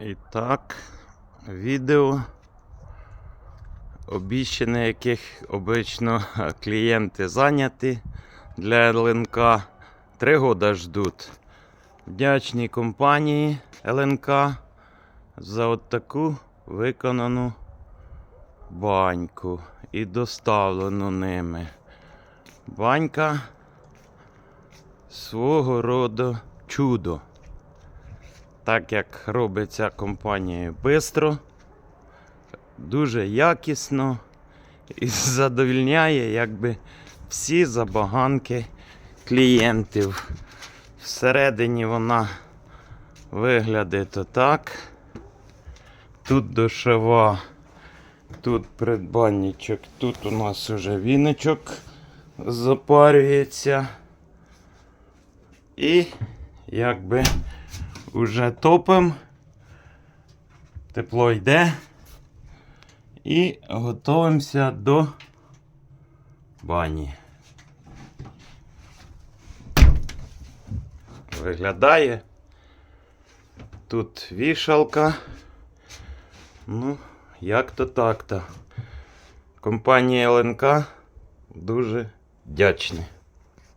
І так, відео, обіщене яких обично клієнти зайняті для ЛНК. Три года ждуть. Вдячні компанії ЛНК за от таку виконану баньку і доставлену ними. Банька свого роду чудо. Так як робиться компанією швидко, дуже якісно і задовільняє якби всі забаганки клієнтів. Всередині вона виглядить отак. Тут душева, тут придбанничок, тут у нас уже віночок запарюється. І якби уже топим, тепло йде. І готуємося до бані. Виглядає. Тут вішалка. Ну, як-то так-то. Компанія ЛНК дуже вдячна.